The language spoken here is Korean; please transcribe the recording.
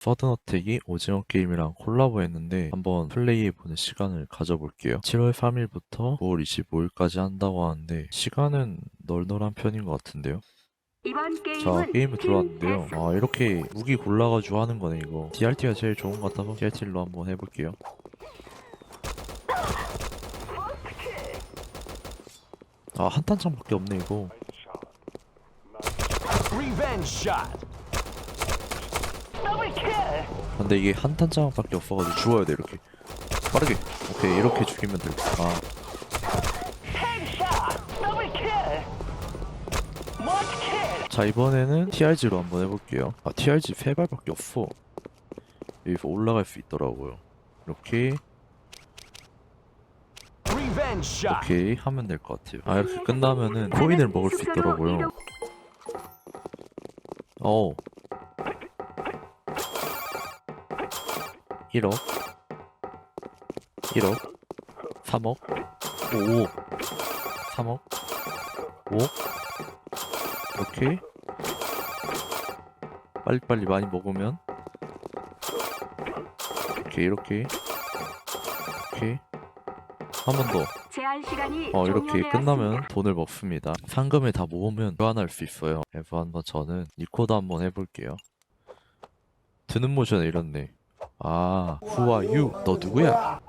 서든어택이 오징어 게임이랑 콜라보했는데 한번 플레이해보는 시간을 가져볼게요. 7월 3일부터 9월 25일까지 한다고 하는데 시간은 널널한 편인 것 같은데요. 이번 게임은 자 게임에 들어왔는데요. 아 이렇게 무기 골라가지고 하는 거네 이거. DRT가 제일 좋은 것 같아서 DRT로 한번 해볼게요. 아 한탄창밖에 없네 이거. 근데 이게 한탄창밖에 없어가지고 죽어야 돼 이렇게. 빠르게. 오케이 이렇게 죽이면 될. 아 자 이번에는 TRG로 한번 해볼게요 아 TRG 세 발밖에 없어 여기서 올라갈 수 있더라고요 이렇게. 오케이 하면 될 것 같아요 아 이렇게 끝나면은 코인을 먹을 수 있더라고요 어 1억. 1억. 3억. 5 3억. 5 오케이 빨리빨리 많이 먹으면 오케이 이렇게 오케이 한번 더. 어 이렇게. 끝나면 돈을 먹습니다. 상금을 다 모으면 교환할 수 있어요. 그래서 한번 저는 리코더 한번 해볼게요. 드는 모션에 이렇네 아 who are you 너 누구야